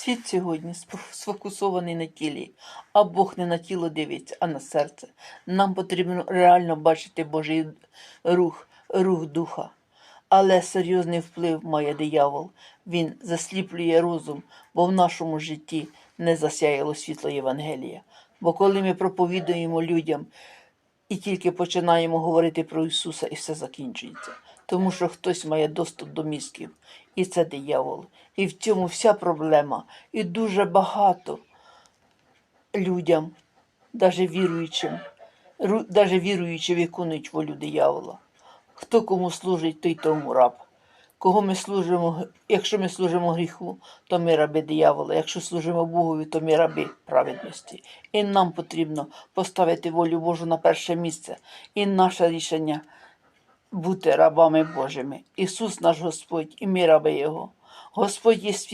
Світ сьогодні сфокусований на тілі, а Бог не на тіло дивиться, а на серце. Нам потрібно реально бачити Божий рух, рух духа. Але серйозний вплив має диявол. Він засліплює розум, бо в нашому житті не засяяло світло Євангелія. Бо коли ми проповідуємо людям і тільки починаємо говорити про Ісуса, і все закінчується. Тому що хтось має доступ до мізків, і це диявол. І в цьому вся проблема. І дуже багато людям, навіть віруючим, навіть віруючі виконують волю диявола. Хто кому служить, той тому раб. Кого ми служимо, якщо ми служимо гріху, то ми раби диявола. Якщо служимо Богові, то ми раби праведності. І нам потрібно поставити волю Божу на перше місце. І наше рішення бути рабами Божими. Ісус наш Господь, і ми раби Його. Господь є світ.